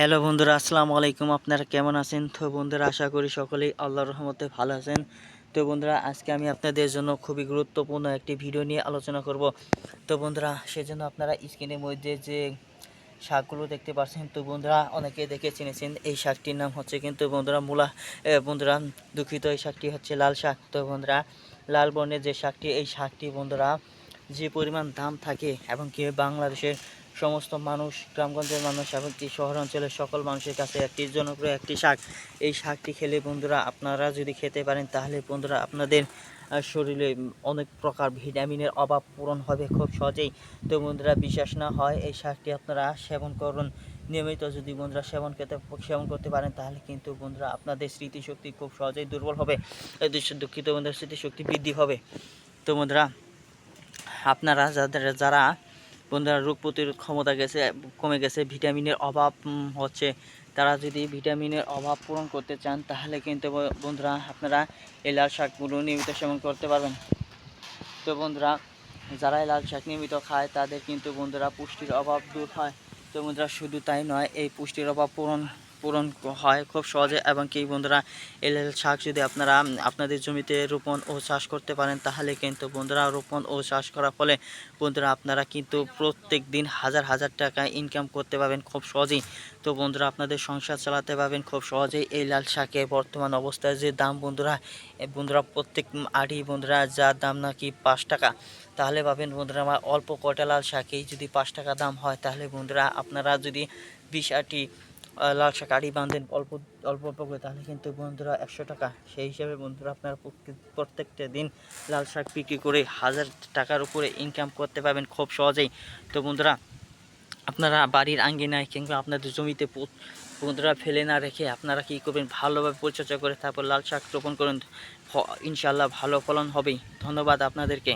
Hello বন্ধুরা, আসসালামু আলাইকুম। আপনারা কেমন আছেন? তো বন্ধুরা, আশা করি সকলেই আল্লাহর রহমতে ভালো আছেন। তো বন্ধুরা, আজকে আমি আপনাদের জন্য খুবই গুরুত্বপূর্ণ একটি ভিডিও নিয়ে আলোচনা করব। তো বন্ধুরা, সেজন্য আপনারা স্ক্রিনের মধ্যে যে শাকগুলো দেখতে পাচ্ছেন, তো বন্ধুরা অনেকে দেখে চিনেছেন। এই শাকটির নাম হচ্ছে কিন্তু বন্ধুরা মূলা বন্ধুরা, দুঃখিত, এই শাকটি হচ্ছে লাল শাক। তো বন্ধুরা, লাল বর্ণের যে শাকটি, এই শাকটি বন্ধুরা, যে পরিমাণ দাম থাকে এবং কি বাংলাদেশের সমস্ত মানুষ, গ্রামগঞ্জের মানুষ এবং কি শহর অঞ্চলের সকল মানুষের কাছে একটি জনপ্রিয় একটি শাক। এই শাকটি খেলে বন্ধুরা আপনারা যদি খেতে পারেন, তাহলে বন্ধুরা আপনাদের শরীরে অনেক প্রকার ভিটামিনের অভাব পূরণ হবে খুব সহজেই। তো বন্ধুরা বিশ্বাস না হয়, এই শাকটি আপনারা সেবন করুন। নিয়মিত যদি বন্ধুরা সেবন করতে সেবন করতে পারেন, তাহলে কিন্তু বন্ধুরা আপনাদের স্মৃতিশক্তি খুব সহজেই দুর্বল হবে। দুঃখিত বন্ধুরা, স্মৃতিশক্তি বৃদ্ধি হবে। তো বন্ধুরা, আপনারা যাদের, যারা বন্ধুরা, রোগ প্রতিরোধ ক্ষমতা গেছে, কমে গেছে, ভিটামিনের অভাব হচ্ছে। তারা যদি ভিটামিনের অভাব পূরণ করতে চান, তাহলে কিন্তু বন্ধুরা, আপনারা এই লাল শাকগুলো নিয়মিত সেবন করতে পারবেন। তো বন্ধুরা, যারা লাল শাক নিয়মিত খায়, তাদের কিন্তু বন্ধুরা পুষ্টির অভাব দূর হয়। তো বন্ধুরা, শুধু তাই নয়, এই পুষ্টির অভাব পূরণ পূরণ হয় খুব সহজে এবং কি বন্ধুরা, এই লাল শাক যদি আপনারা আপনাদের জমিতে রোপণ ও চাষ করতে পারেন, তাহলে কিন্তু বন্ধুরা রোপণ ও চাষ করার ফলে বন্ধুরা আপনারা কিন্তু প্রত্যেক দিন হাজার হাজার টাকা ইনকাম করতে পারবেন খুব সহজেই। তো বন্ধুরা, আপনাদের সংসার চালাতে পারবেন খুব সহজেই। এই লাল শাকের বর্তমান অবস্থায় যে দাম বন্ধুরা বন্ধুরা প্রত্যেক আড়ি বন্ধুরা যার দাম নাকি পাঁচ টাকা, তাহলে পাবেন বন্ধুরা আমার অল্প কটা লাল শাকেই যদি পাঁচ টাকা দাম হয়, তাহলে বন্ধুরা আপনারা যদি বিশ আটি লাল শাক আড়ি বাঁধেন অল্প অল্প অল্প করে তাহলে কিন্তু বন্ধুরা একশো টাকা। সেই হিসাবে বন্ধুরা আপনারা প্রত্যেকটা দিন লাল শাক বিক্রি করে হাজার টাকার উপরে ইনকাম করতে পারবেন খুব সহজেই। তো বন্ধুরা, আপনারা বাড়ির আঙ্গিনায় কিংবা আপনাদের জমিতে বন্ধুরা ফেলে না রেখে আপনারা কী করবেন? ভালোভাবে পরিচর্যা করে তারপর লাল শাক রোপণ করুন। ইনশাল্লাহ ভালো ফলন হবেই। ধন্যবাদ আপনাদেরকে।